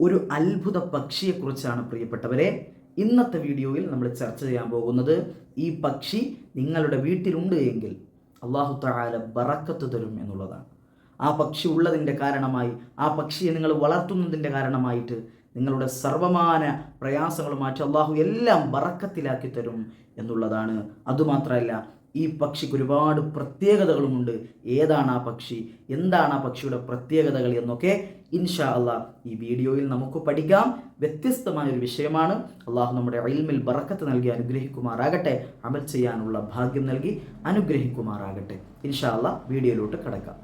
ഒരു അത്ഭുത പക്ഷിയെക്കുറിച്ചാണ് പ്രിയപ്പെട്ടവരെ. ഇന്നത്തെ വീഡിയോയിൽ നമ്മൾ ചർച്ച ചെയ്യാൻ പോകുന്നത് ഈ പക്ഷി നിങ്ങളുടെ വീട്ടിലുണ്ട് എങ്കിൽ അള്ളാഹു താല ബറക്കത്ത് തരും എന്നുള്ളതാണ്. ആ പക്ഷി ഉള്ളതിന്റെ കാരണമായി ആ പക്ഷിയെ നിങ്ങൾ വളർത്തുന്നതിന്റെ കാരണമായിട്ട് നിങ്ങളുടെ സർവമാന പ്രയാസങ്ങൾ മാറ്റി അള്ളാഹു എല്ലാം ബറക്കത്തിലാക്കി തരും എന്നുള്ളതാണ്. അതുമാത്രമല്ല ഈ പക്ഷിക്ക് ഒരുപാട് പ്രത്യേകതകളുമുണ്ട്. ഏതാണ് ആ പക്ഷി? എന്താണ് ആ പക്ഷിയുടെ പ്രത്യേകതകൾ എന്നൊക്കെ ഇൻഷാ അല്ല ഈ വീഡിയോയിൽ നമുക്ക് പഠിക്കാം. വ്യത്യസ്തമായ ഒരു വിഷയമാണ്. അള്ളാഹു നമ്മുടെ അയിൽമിൽ ബറക്കത്ത് നൽകി അനുഗ്രഹിക്കുമാറാകട്ടെ. അമൽ ചെയ്യാനുള്ള ഭാഗ്യം നൽകി അനുഗ്രഹിക്കുമാറാകട്ടെ. ഇൻഷാ അല്ല വീഡിയോയിലോട്ട് കിടക്കാം.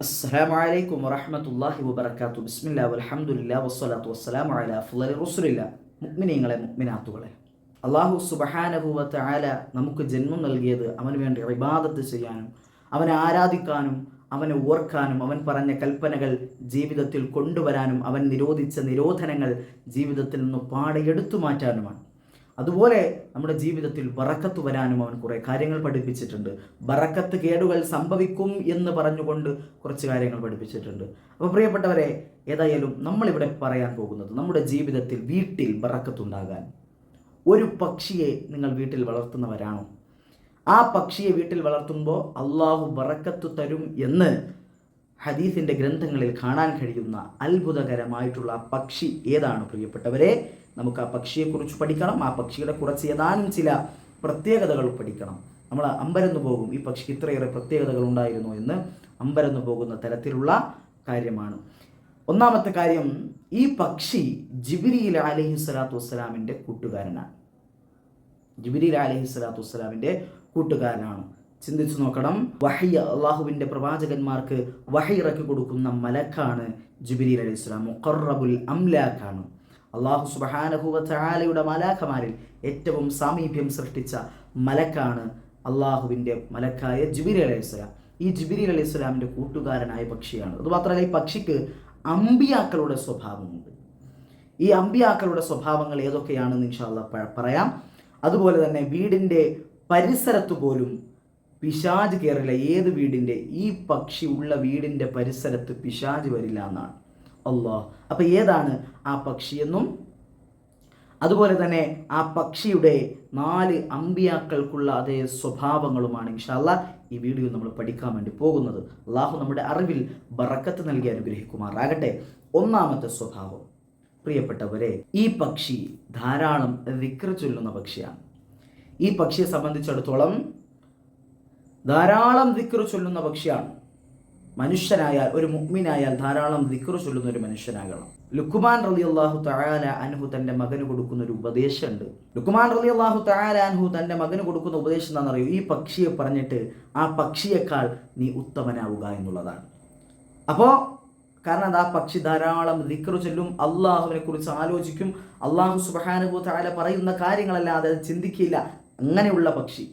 അസ്സാം വലൈക്കും വറഹമത്തല്ലാഹി വബർക്കാത്തു ബിസ്മില്ല അലഹമുല്ല വസ്സലാത്തു വസ്സലാം അല അഫ്ലി റസുലില്ല. മുഗ്മിനീങ്ങളെ മുഗ്മിനാത്തുകളെ. അള്ളാഹു സുബഹാനഭൂവത്തെ ആല നമുക്ക് ജന്മം നൽകിയത് അവന് വേണ്ടി ഇബാദത്ത് ചെയ്യാനും അവനെ ആരാധിക്കാനും അവനെ ഓർക്കാനും അവൻ പറഞ്ഞ കൽപ്പനകൾ ജീവിതത്തിൽ കൊണ്ടുവരാനും അവൻ നിരോധിച്ച നിരോധനങ്ങൾ ജീവിതത്തിൽ നിന്ന് പാടെ എടുത്തു മാറ്റാനുമാണ്. അതുപോലെ നമ്മുടെ ജീവിതത്തിൽ ബറക്കത്ത് വരാനും അവൻ കുറേ കാര്യങ്ങൾ പഠിപ്പിച്ചിട്ടുണ്ട്. ബറക്കത്ത് കേടുകൾ സംഭവിക്കും എന്ന് പറഞ്ഞുകൊണ്ട് കുറച്ച് കാര്യങ്ങൾ പഠിപ്പിച്ചിട്ടുണ്ട്. അപ്പോൾ പ്രിയപ്പെട്ടവരെ ഏതായാലും നമ്മളിവിടെ പറയാൻ പോകുന്നത് നമ്മുടെ ജീവിതത്തിൽ വീട്ടിൽ ബറക്കത്തുണ്ടാകാൻ. ഒരു പക്ഷിയെ നിങ്ങൾ വീട്ടിൽ വളർത്തുന്നവരാണോ? ആ പക്ഷിയെ വീട്ടിൽ വളർത്തുമ്പോൾ അള്ളാഹു ബറക്കത്ത് തരും എന്ന് ഹദീസിന്റെ ഗ്രന്ഥങ്ങളിൽ കാണാൻ കഴിയുന്ന അത്ഭുതകരമായിട്ടുള്ള പക്ഷി ഏതാണ്? പ്രിയപ്പെട്ടവരെ നമുക്ക് ആ പക്ഷിയെക്കുറിച്ച് പഠിക്കണം. ആ പക്ഷിയുടെ കുറച്ച് ഏതാനും ചില പ്രത്യേകതകൾ പഠിക്കണം. നമ്മൾ അമ്പരന്നു പോകും. ഈ പക്ഷിക്ക് ഇത്രയേറെ പ്രത്യേകതകൾ ഉണ്ടായിരുന്നു എന്ന് അമ്പരന്നു പോകുന്ന തരത്തിലുള്ള കാര്യമാണ്. ഒന്നാമത്തെ കാര്യം ഈ പക്ഷി ജിബിരിയിൽ അലഹി സ്വലാത്തു വസ്സലാമിന്റെ കൂട്ടുകാരനാണ്. ജിബിരിൽ അലഹി സ്വലാത്തു വസ്സലാമിന്റെ കൂട്ടുകാരനാണ്. ചിന്തിച്ചു നോക്കണം. വഹി അള്ളാഹുവിന്റെ പ്രവാചകന്മാർക്ക് വഹി ഇറക്കി കൊടുക്കുന്ന മലക്കാണ് ജിബിരി അലൈഹി സ്വലാം. മുഖറബുൽ അംലാഖാണ് അള്ളാഹു സുബഹാനഹുവലയുടെ മലാഖമാരിൽ ഏറ്റവും സാമീപ്യം സൃഷ്ടിച്ച മലക്കാണ് അള്ളാഹുവിന്റെ മലക്കായ ജിബിരി അലൈഹി സ്വലാം. ഈ ജിബിരി അലൈഹി സ്വലാമിന്റെ കൂട്ടുകാരനായ പക്ഷിയാണ്. അതുമാത്രമല്ല ഈ പക്ഷിക്ക് അമ്പിയാക്കളുടെ സ്വഭാവമുണ്ട്. ഈ അമ്പിയാക്കളുടെ സ്വഭാവങ്ങൾ ഏതൊക്കെയാണെന്ന് ഇൻഷാല്ല പറയാം. അതുപോലെ തന്നെ വീടിന്റെ പരിസരത്ത് പോലും പിശാജ് കയറില്ല ഏത് വീടിന്റെ? ഈ പക്ഷി ഉള്ള വീടിന്റെ പരിസരത്ത് പിശാജ് വരില്ല എന്നാണ് അള്ളാഹ്. അപ്പം ഏതാണ് ആ പക്ഷിയെന്നും അതുപോലെ തന്നെ ആ പക്ഷിയുടെ നാല് അമ്പിയാക്കൾക്കുള്ള അതേ സ്വഭാവങ്ങളുമാണ് ഇൻഷാല്ല ഈ വീഡിയോ നമ്മൾ പഠിക്കാൻ വേണ്ടി പോകുന്നത്. അള്ളാഹു നമ്മുടെ അറിവിൽ ബറക്കത്ത് നൽകി അനുഗ്രഹിക്കുമാറാകട്ടെ. ഒന്നാമത്തെ സ്വഭാവം. പ്രിയപ്പെട്ടവരെ ഈ പക്ഷി ധാരാളം വിക്ര ചൊല്ലുന്ന പക്ഷിയാണ്. ഈ പക്ഷിയെ സംബന്ധിച്ചിടത്തോളം ധാരാളം ദിക്റ് ചൊല്ലുന്ന പക്ഷിയാണ്. മനുഷ്യനായാൽ ഒരു മുഗ്മിനായാൽ ധാരാളം ദിക്റ് ചൊല്ലുന്ന ഒരു മനുഷ്യനാകണം. ലുക്കുമാൻ റലി അള്ളാഹു തആല അൻഹു തന്റെ മകന് കൊടുക്കുന്ന ഒരു ഉപദേശമുണ്ട്. ലുക്കുമാൻ റലി അള്ളാഹു തആല അൻഹു തന്റെ മകന് കൊടുക്കുന്ന ഉപദേശം എന്താണെന്നറിയോ? ഈ പക്ഷിയെ പറഞ്ഞിട്ട് ആ പക്ഷിയേക്കാൾ നീ ഉത്തമനാവുക എന്നുള്ളതാണ്. അപ്പോൾ കാരണം അത് ആ പക്ഷി ധാരാളം ദിക്റു ചൊല്ലും. അള്ളാഹുവിനെ കുറിച്ച് ആലോചിക്കും. അള്ളാഹു സുബഹാനുഭൂ താല പറയുന്ന കാര്യങ്ങളല്ലാതെ അത് ചിന്തിക്കില്ല. അങ്ങനെയുള്ള പക്ഷി.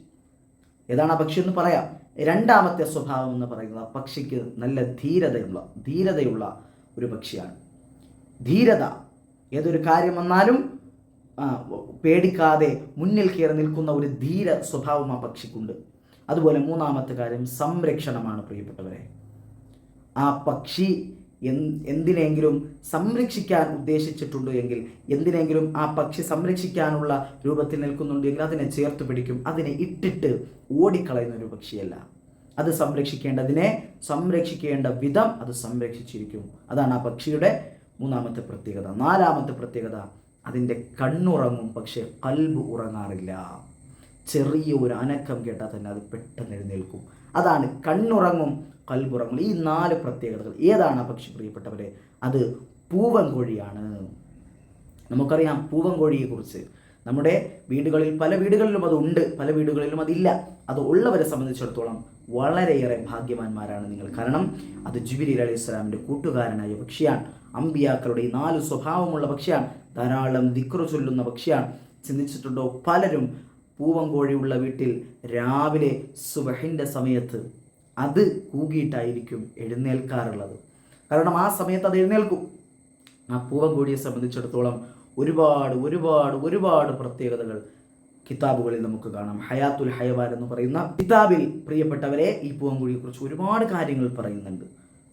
ഏതാണ് ആ പക്ഷി എന്ന് പറയാം. രണ്ടാമത്തെ സ്വഭാവം എന്ന് പറയുന്നത് പക്ഷിക്ക് നല്ല ധീരതയുള്ള ധീരതയുള്ള ഒരു പക്ഷിയാണ്. ധീരത. ഏതൊരു കാര്യം വന്നാലും പേടിക്കാതെ മുന്നിൽ കയറി നിൽക്കുന്ന ഒരു ധീര സ്വഭാവം ആ പക്ഷിക്കുണ്ട്. അതുപോലെ മൂന്നാമത്തെ കാര്യം സംരക്ഷണമാണ് പ്രിയപ്പെട്ടവരെ. ആ പക്ഷി എന്തിനെങ്കിലും സംരക്ഷിക്കാൻ ഉദ്ദേശിച്ചിട്ടുണ്ട് എങ്കിൽ എന്തിനെങ്കിലും ആ പക്ഷി സംരക്ഷിക്കാനുള്ള രൂപത്തിൽ നിൽക്കുന്നുണ്ടെങ്കിൽ അതിനെ ചേർത്ത് പിടിക്കും. അതിനെ ഇട്ടിട്ട് ഓടിക്കളയുന്ന ഒരു പക്ഷിയല്ല. അത് സംരക്ഷിക്കേണ്ടതിനെ സംരക്ഷിക്കേണ്ട വിധം അത് സംരക്ഷിച്ചിരിക്കും. അതാണ് ആ പക്ഷിയുടെ മൂന്നാമത്തെ പ്രത്യേകത. നാലാമത്തെ പ്രത്യേകത അതിന്റെ കണ്ണുറങ്ങും പക്ഷേ കൽബ് ഉറങ്ങാറില്ല. ചെറിയ ഒരു അനക്കം കേട്ടാൽ തന്നെ അത് പെട്ടെന്ന് എഴുന്നേൽക്കും. അതാണ് കണ്ണുറങ്ങും കൽബുറങ്ങും. ഈ നാല് പ്രത്യേകതകൾ ഏതാണ് പക്ഷി പ്രിയപ്പെട്ടവരെ? അത് പൂവൻ കോഴിയാണ് നമുക്കറിയാം പൂവൻ കോഴിയെക്കുറിച്ച് നമ്മുടെ വീടുകളിൽ പല വീടുകളിലും അത് ഉണ്ട് പല വീടുകളിലും അതില്ല അത് ഉള്ളവരെ സംബന്ധിച്ചിടത്തോളം വളരെയേറെ ഭാഗ്യവാന്മാരാണ് നിങ്ങൾ. കാരണം അത് ജുബിലി അലൈഹി ഇസ്ലാമിന്റെ കൂട്ടുകാരനായ പക്ഷിയാണ്. അമ്പിയാക്കളുടെ നാല് സ്വഭാവമുള്ള പക്ഷിയാണ്. ധാരാളം ദിക്റ് ചൊല്ലുന്ന പക്ഷിയാണ്. ചിന്തിച്ചിട്ടുണ്ടോ? പലരും പൂവങ്കോഴിയുള്ള വീട്ടിൽ രാവിലെ സുബഹിന്റെ സമയത്ത് അത് കൂകിയിട്ടായിരിക്കും എഴുന്നേൽക്കാറുള്ളത്. കാരണം ആ സമയത്ത് അത് എഴുന്നേൽക്കും. ആ പൂവൻകോഴിയെ സംബന്ധിച്ചിടത്തോളം ഒരുപാട് ഒരുപാട് ഒരുപാട് പ്രത്യേകതകൾ കിതാബുകളിൽ നമുക്ക് കാണാം. ഹയാത്തുൽ ഹയവാൻ എന്ന് പറയുന്ന കിതാബിൽ പ്രിയപ്പെട്ടവരെ ഈ പൂവൻകോഴിയെ കോഴിയെക്കുറിച്ച് ഒരുപാട് കാര്യങ്ങൾ പറയുന്നുണ്ട്.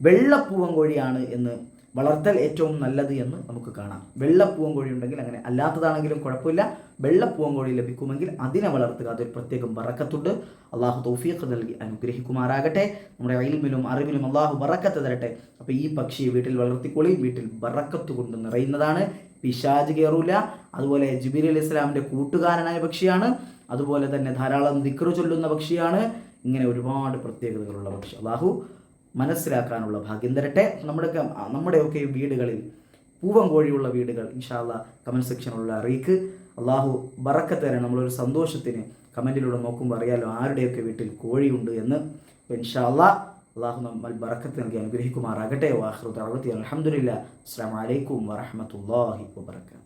വെള്ളപ്പൂവൻകോഴിയാണ് എന്ന് വളർത്തൽ ഏറ്റവും നല്ലത് എന്ന് നമുക്ക് കാണാം. വെള്ളപ്പൂവൻകോഴി ഉണ്ടെങ്കിൽ അങ്ങനെ അല്ലാത്തതാണെങ്കിലും കുഴപ്പമില്ല. വെള്ളപ്പൂവൻകോഴി ലഭിക്കുമെങ്കിൽ അതിനെ വളർത്തുക. അതൊരു പ്രത്യേകം വറക്കത്തുണ്ട്. അള്ളാഹു തൗഫീഖ് നൽകി അനുഗ്രഹിക്കുമാറാകട്ടെ. നമ്മുടെ അയിൽമിലും അറിവിലും അള്ളാഹു വറക്കത്ത് തരട്ടെ. അപ്പോൾ ഈ പക്ഷിയെ വീട്ടിൽ വളർത്തിക്കൊള്ളി വീട്ടിൽ വറക്കത്ത് കൊണ്ട് നിറയുന്നതാണ്. പിശാജ് കയറൂല. അതുപോലെ ജിബിരി അലി ഇസ്ലാമിന്റെ കൂട്ടുകാരനായ പക്ഷിയാണ്. അതുപോലെ തന്നെ ധാരാളം ദിക്റ് ചൊല്ലുന്ന പക്ഷിയാണ്. ഇങ്ങനെ ഒരുപാട് പ്രത്യേകതകളുള്ള പക്ഷി. അള്ളാഹു മനസ്സിലാക്കാനുള്ള ഭാഗ്യം തരട്ടെ. നമ്മുടെയൊക്കെ നമ്മുടെയൊക്കെ വീടുകളിൽ പൂവം കോഴിയുള്ള വീടുകൾ ഇൻഷാല്ല കമന്റ് സെക്ഷനിലുള്ള അറിയിക്ക്. അള്ളാഹു ബറക്കത്ത് തരാൻ നമ്മളൊരു സന്തോഷത്തിന് കമന്റിലൂടെ നോക്കുമ്പോൾ അറിയാലോ ആരുടെയൊക്കെ വീട്ടിൽ കോഴിയുണ്ട് എന്ന്. ഇൻഷാല്ല അള്ളാഹു നമ്മൾ ബറക്കത്ത് നൽകി അനുഗ്രഹിക്കുമാറാകട്ടെ. വാഹൃദ് അറുപത്തി അലഹമുല്ല അസ്സാം വലൈക്കും വറഹമത്തല്ലാഹി വാബർക്കാത്തു